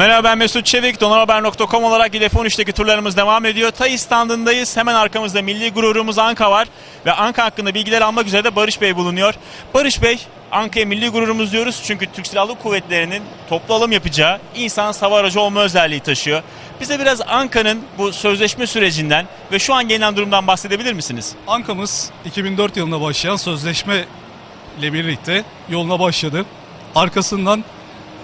Merhaba ben Mesut Çevik. Donanhaber.com olarak Telefon 3'teki turlarımız devam ediyor. Tay standındayız. Hemen arkamızda milli gururumuz Anka var. Ve Anka hakkında bilgiler almak üzere de Barış Bey bulunuyor. Barış Bey, Anka'ya milli gururumuz diyoruz. Çünkü Türk Silahlı Kuvvetleri'nin toplu alım yapacağı insan hava aracı olma özelliği taşıyor. Bize biraz Anka'nın bu sözleşme sürecinden ve şu an gelinen durumdan bahsedebilir misiniz? Ankamız 2004 yılında başlayan sözleşme ile birlikte yoluna başladı. Arkasından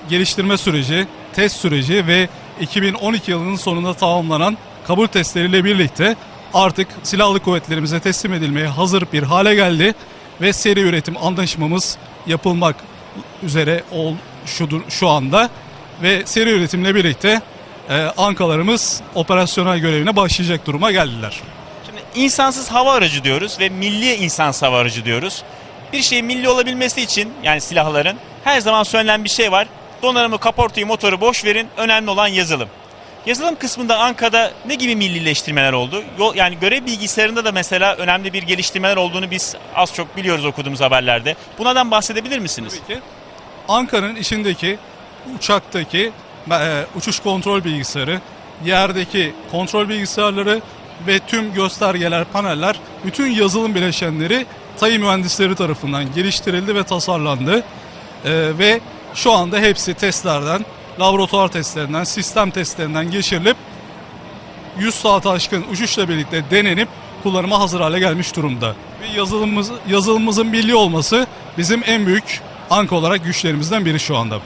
geliştirme süreci, test süreci ve 2012 yılının sonunda tamamlanan kabul testleriyle birlikte artık silahlı kuvvetlerimize teslim edilmeye hazır bir hale geldi ve seri üretim anlaşmamız yapılmak üzere ol şudur şu anda ve seri üretimle birlikte e, ankalarımız operasyonel görevine başlayacak duruma geldiler. Şimdi insansız hava aracı diyoruz ve milli insansız hava aracı diyoruz. Bir şeyin milli olabilmesi için yani silahların her zaman söylenen bir şey var. Donanımı, kaportayı, motoru boş verin. Önemli olan yazılım. Yazılım kısmında Anka'da ne gibi millileştirmeler oldu? Yani görev bilgisayarında da mesela önemli bir geliştirmeler olduğunu biz az çok biliyoruz okuduğumuz haberlerde. Bunlardan bahsedebilir misiniz? Tabii ki. Ankara'nın içindeki uçaktaki e, uçuş kontrol bilgisayarı, yerdeki kontrol bilgisayarları ve tüm göstergeler, paneller, bütün yazılım bileşenleri TAI mühendisleri tarafından geliştirildi ve tasarlandı. E, ve şu anda hepsi testlerden, laboratuvar testlerinden, sistem testlerinden geçirilip 100 saat aşkın uçuşla birlikte denenip kullanıma hazır hale gelmiş durumda. Ve yazılımımız, yazılımımızın milli olması bizim en büyük anka olarak güçlerimizden biri şu anda.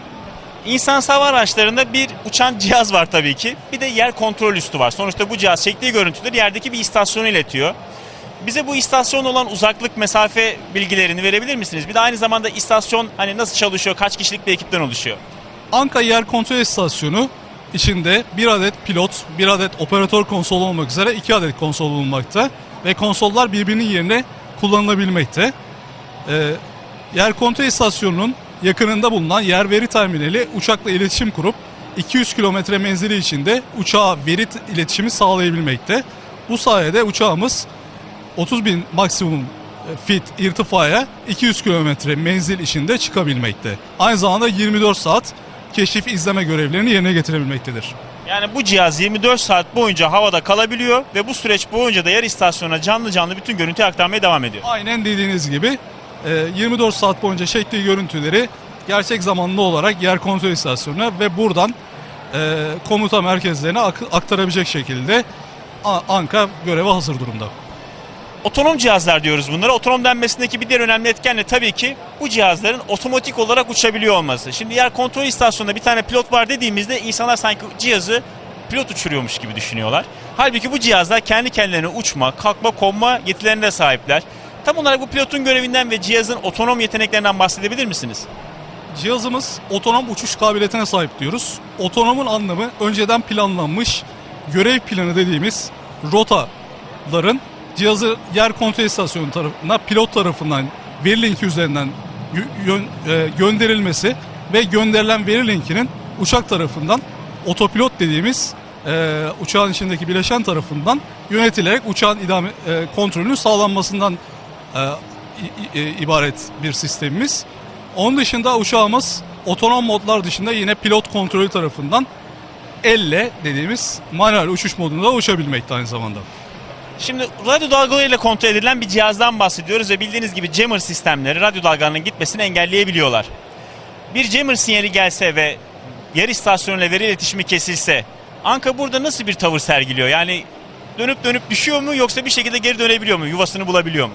İnsan hava araçlarında bir uçan cihaz var tabii ki. Bir de yer kontrol üstü var. Sonuçta bu cihaz çektiği görüntüleri yerdeki bir istasyona iletiyor. Bize bu istasyon olan uzaklık mesafe bilgilerini verebilir misiniz? Bir de aynı zamanda istasyon hani nasıl çalışıyor, kaç kişilik bir ekipten oluşuyor? Anka Yer Kontrol İstasyonu içinde bir adet pilot, bir adet operatör konsolu olmak üzere iki adet konsol bulunmakta ve konsollar birbirinin yerine kullanılabilmekte. Ee, yer Kontrol İstasyonu'nun yakınında bulunan yer veri terminali uçakla iletişim kurup 200 kilometre menzili içinde uçağa veri iletişimi sağlayabilmekte. Bu sayede uçağımız 30 bin maksimum e, fit irtifaya 200 kilometre menzil içinde çıkabilmekte. Aynı zamanda 24 saat keşif izleme görevlerini yerine getirebilmektedir. Yani bu cihaz 24 saat boyunca havada kalabiliyor ve bu süreç boyunca da yer istasyonuna canlı canlı bütün görüntüyü aktarmaya devam ediyor. Aynen dediğiniz gibi e, 24 saat boyunca çektiği görüntüleri gerçek zamanlı olarak yer kontrol istasyonuna ve buradan e, komuta merkezlerine ak- aktarabilecek şekilde Anka göreve hazır durumda. Otonom cihazlar diyoruz bunlara. Otonom denmesindeki bir diğer önemli etken de tabii ki bu cihazların otomatik olarak uçabiliyor olması. Şimdi yer kontrol istasyonunda bir tane pilot var dediğimizde insanlar sanki cihazı pilot uçuruyormuş gibi düşünüyorlar. Halbuki bu cihazlar kendi kendilerine uçma, kalkma, konma yetilerine sahipler. Tam olarak bu pilotun görevinden ve cihazın otonom yeteneklerinden bahsedebilir misiniz? Cihazımız otonom uçuş kabiliyetine sahip diyoruz. Otonomun anlamı önceden planlanmış görev planı dediğimiz rotaların cihazı yer kontrol istasyonu tarafından pilot tarafından veri linki üzerinden yön- e, gönderilmesi ve gönderilen veri linkinin uçak tarafından otopilot dediğimiz e, uçağın içindeki bileşen tarafından yönetilerek uçağın idame e, kontrolünün sağlanmasından e, i- e, ibaret bir sistemimiz. Onun dışında uçağımız otonom modlar dışında yine pilot kontrolü tarafından elle dediğimiz manuel uçuş modunda uçabilmekte aynı zamanda. Şimdi radyo dalgalarıyla kontrol edilen bir cihazdan bahsediyoruz ve bildiğiniz gibi jammer sistemleri radyo dalgalarının gitmesini engelleyebiliyorlar. Bir jammer sinyali gelse ve yer istasyonuyla veri iletişimi kesilse Anka burada nasıl bir tavır sergiliyor? Yani dönüp dönüp düşüyor mu yoksa bir şekilde geri dönebiliyor mu? Yuvasını bulabiliyor mu?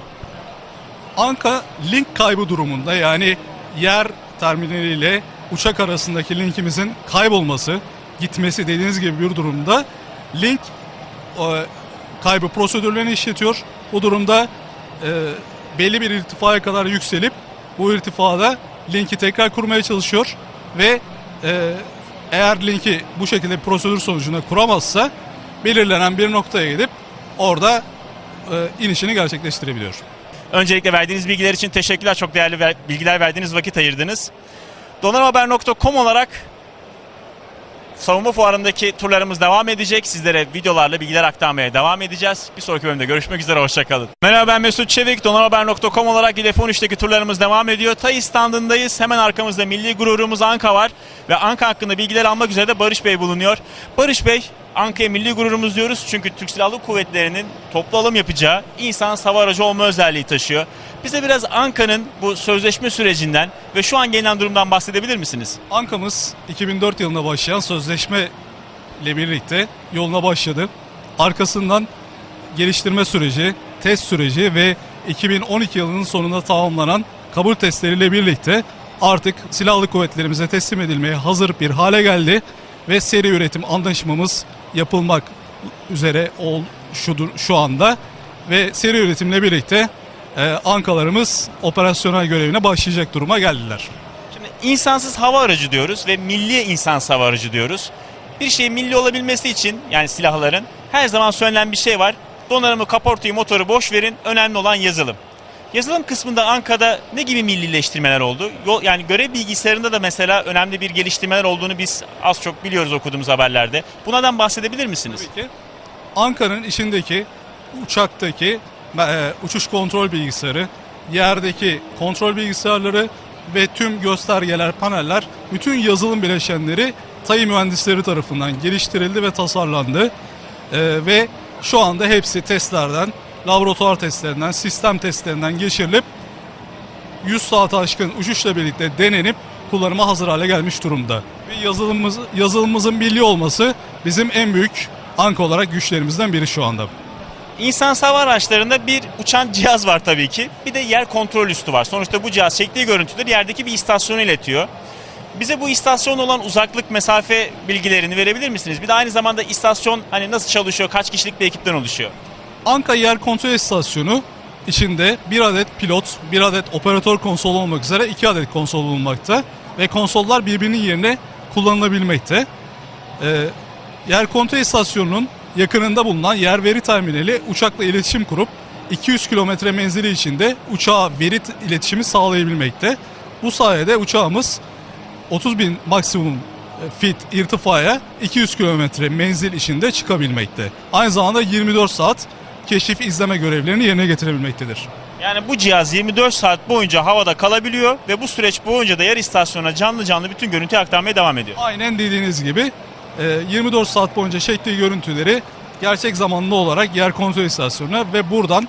Anka link kaybı durumunda yani yer terminaliyle uçak arasındaki linkimizin kaybolması, gitmesi dediğiniz gibi bir durumda link e, kaybı prosedürlerini işletiyor. Bu durumda e, belli bir irtifaya kadar yükselip bu irtifada linki tekrar kurmaya çalışıyor ve e, eğer linki bu şekilde prosedür sonucunda kuramazsa belirlenen bir noktaya gidip orada e, inişini gerçekleştirebiliyor. Öncelikle verdiğiniz bilgiler için teşekkürler. Çok değerli bilgiler verdiğiniz vakit ayırdınız. Donanımhaber.com olarak savunma fuarındaki turlarımız devam edecek. Sizlere videolarla bilgiler aktarmaya devam edeceğiz. Bir sonraki bölümde görüşmek üzere, hoşçakalın. Merhaba ben Mesut Çevik, donanhaber.com olarak Gidefon 3'teki turlarımız devam ediyor. Tay standındayız. Hemen arkamızda milli gururumuz Anka var. Ve Anka hakkında bilgiler almak üzere de Barış Bey bulunuyor. Barış Bey, Anka'ya milli gururumuz diyoruz çünkü Türk Silahlı Kuvvetleri'nin toplu alım yapacağı insan hava aracı olma özelliği taşıyor. Bize biraz Anka'nın bu sözleşme sürecinden ve şu an gelinen durumdan bahsedebilir misiniz? Ankamız 2004 yılında başlayan sözleşme ile birlikte yoluna başladı. Arkasından geliştirme süreci, test süreci ve 2012 yılının sonunda tamamlanan kabul testleriyle birlikte artık silahlı kuvvetlerimize teslim edilmeye hazır bir hale geldi ve seri üretim anlaşmamız yapılmak üzere ol şudur şu anda ve seri üretimle birlikte e, ankalarımız operasyonel görevine başlayacak duruma geldiler. Şimdi insansız hava aracı diyoruz ve milli insansız hava aracı diyoruz. Bir şeyin milli olabilmesi için yani silahların her zaman söylenen bir şey var. Donanımı, kaportayı, motoru boş verin. Önemli olan yazılım. Yazılım kısmında Anka'da ne gibi millileştirmeler oldu? Yani görev bilgisayarında da mesela önemli bir geliştirmeler olduğunu biz az çok biliyoruz okuduğumuz haberlerde. Bunlardan bahsedebilir misiniz? Tabii ki. Ankara'nın içindeki uçaktaki e, uçuş kontrol bilgisayarı, yerdeki kontrol bilgisayarları ve tüm göstergeler, paneller, bütün yazılım bileşenleri TAI mühendisleri tarafından geliştirildi ve tasarlandı. E, ve şu anda hepsi testlerden, laboratuvar testlerinden, sistem testlerinden geçirilip 100 saat aşkın uçuşla birlikte denenip kullanıma hazır hale gelmiş durumda. Ve yazılımımız, yazılımımızın milli olması bizim en büyük anka olarak güçlerimizden biri şu anda. İnsan hava araçlarında bir uçan cihaz var tabii ki. Bir de yer kontrol üstü var. Sonuçta bu cihaz çektiği görüntüleri yerdeki bir istasyona iletiyor. Bize bu istasyon olan uzaklık mesafe bilgilerini verebilir misiniz? Bir de aynı zamanda istasyon hani nasıl çalışıyor, kaç kişilik bir ekipten oluşuyor? Anka Yer Kontrol İstasyonu içinde bir adet pilot, bir adet operatör konsolu olmak üzere iki adet konsol bulunmakta ve konsollar birbirinin yerine kullanılabilmekte. Ee, yer Kontrol İstasyonu'nun yakınında bulunan yer veri terminali uçakla iletişim kurup 200 kilometre menzili içinde uçağa veri iletişimi sağlayabilmekte. Bu sayede uçağımız 30 bin maksimum e, fit irtifaya 200 kilometre menzil içinde çıkabilmekte. Aynı zamanda 24 saat keşif izleme görevlerini yerine getirebilmektedir. Yani bu cihaz 24 saat boyunca havada kalabiliyor ve bu süreç boyunca da yer istasyonuna canlı canlı bütün görüntüyü aktarmaya devam ediyor. Aynen dediğiniz gibi e, 24 saat boyunca çektiği görüntüleri gerçek zamanlı olarak yer kontrol istasyonuna ve buradan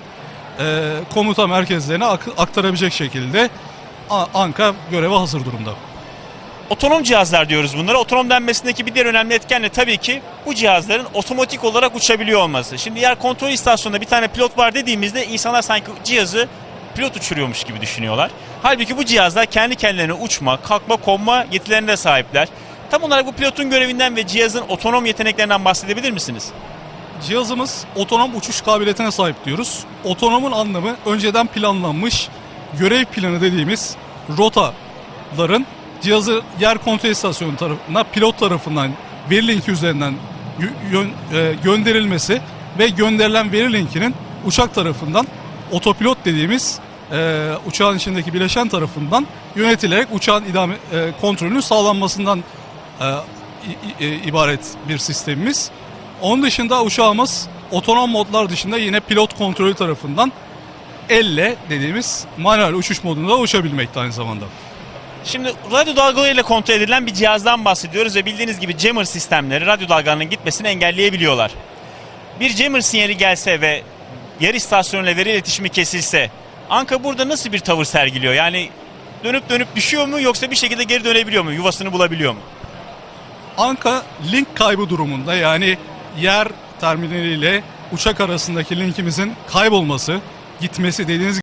e, komuta merkezlerine ak- aktarabilecek şekilde Anka göreve hazır durumda. Otonom cihazlar diyoruz bunlara. Otonom denmesindeki bir diğer önemli etken de tabii ki bu cihazların otomatik olarak uçabiliyor olması. Şimdi yer kontrol istasyonunda bir tane pilot var dediğimizde insanlar sanki cihazı pilot uçuruyormuş gibi düşünüyorlar. Halbuki bu cihazlar kendi kendilerine uçma, kalkma, konma yetilerine sahipler. Tam olarak bu pilotun görevinden ve cihazın otonom yeteneklerinden bahsedebilir misiniz? Cihazımız otonom uçuş kabiliyetine sahip diyoruz. Otonomun anlamı önceden planlanmış görev planı dediğimiz rotaların cihazı yer kontrol istasyonu tarafına pilot tarafından veri linki üzerinden yön- e, gönderilmesi ve gönderilen veri linkinin uçak tarafından otopilot dediğimiz e, uçağın içindeki bileşen tarafından yönetilerek uçağın idame e, kontrolünün sağlanmasından e, e, ibaret bir sistemimiz. Onun dışında uçağımız otonom modlar dışında yine pilot kontrolü tarafından elle dediğimiz manuel uçuş modunda uçabilmekte aynı zamanda. Şimdi radyo dalgalarıyla kontrol edilen bir cihazdan bahsediyoruz ve bildiğiniz gibi jammer sistemleri radyo dalgalarının gitmesini engelleyebiliyorlar. Bir jammer sinyali gelse ve yer istasyonuyla veri iletişimi kesilse Anka burada nasıl bir tavır sergiliyor? Yani dönüp dönüp düşüyor mu yoksa bir şekilde geri dönebiliyor mu? Yuvasını bulabiliyor mu? Anka link kaybı durumunda yani yer terminaliyle uçak arasındaki linkimizin kaybolması, gitmesi dediğiniz